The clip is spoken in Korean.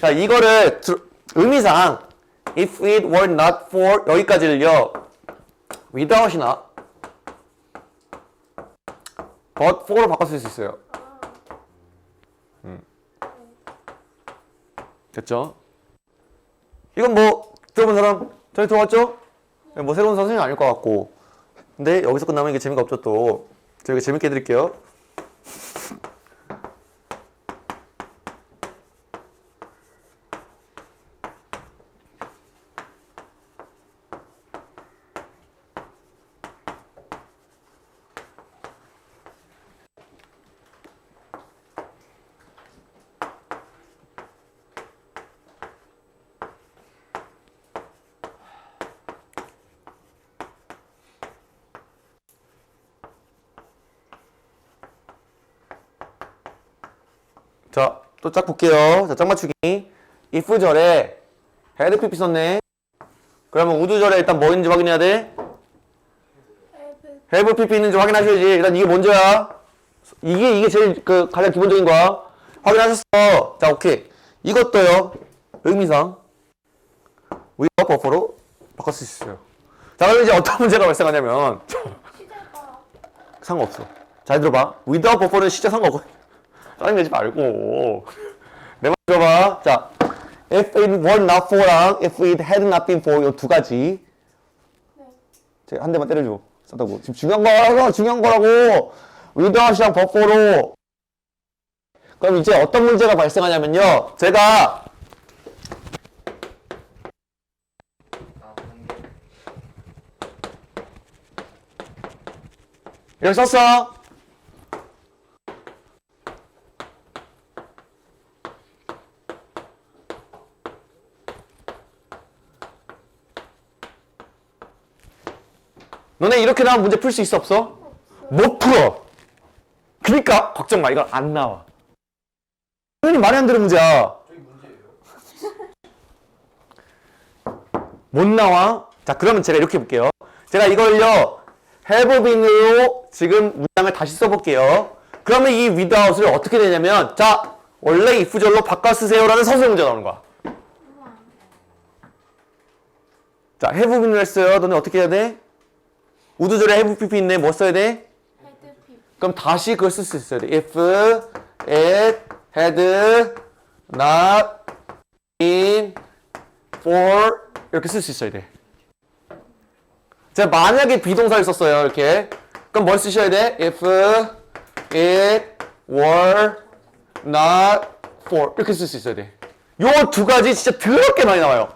자, 이거를 드- 의미상 if it were not for 여기까지를요. without이나 but for로 바꿔 쓸 수 있어요. 음. 됐죠? 이건 뭐 들어본 사람 전에 들어봤죠? 뭐 새로운 선생님 아닐 것 같고 근데 여기서 끝나면 이게 재미가 없죠 또 저희가 재밌게 해드릴게요 자, 또 짝 볼게요. 자, 짝 맞추기. if 절에 head PP 썼네. 그러면 우드 절에 일단 뭐 있는지 확인해야 돼? have PP 있는지 확인하셔야지. 일단 이게 먼저야. 이게, 이게 제일 그 가장 기본적인 거야. 확인하셨어. 자, 오케이. 이것도요. 의미상. without buffer로 바꿀 수 있어요. 자, 그럼 이제 어떤 문제가 발생하냐면. 상관없어. 잘 들어봐. without buffer는 진짜 상관없고. 짜증내지 말고. 내말 들어봐. 자, if it were not for랑 if it had not been for 이 두 가지. 네. 제가 한 대만 때려줘. 싸다고. 지금 중요한 거라고, 중요한 거라고. without이랑 buffer로. 그럼 이제 어떤 문제가 발생하냐면요. 제가 여기 썼어. 너네 이렇게 나오면 문제 풀 수 있어 없어? 못 풀어. 그러니까 걱정 마. 이건 안 나와. 당연히 말이 안 되는 문제야. 못 나와. 자, 그러면 제가 이렇게 볼게요. 제가 이걸요, been으로 지금 문장을 다시 써볼게요. 그러면 이 without을 어떻게 되냐면, 자, 원래 if절로 바꿔 쓰세요라는 서술 문제가 나오는 거야. 자, been을 했어요. 너네 어떻게 해야 돼? 우드절에 have pp 있네. 뭐 써야 돼? 그럼 다시 그걸 쓸 수 있어야 돼. If it had not been for 이렇게 쓸 수 있어야 돼. 제가 만약에 비동사를 썼어요. 이렇게. 그럼 뭘 쓰셔야 돼? If it were not for 이렇게 쓸 수 있어야 돼. 요 두 가지 진짜 더럽게 많이 나와요.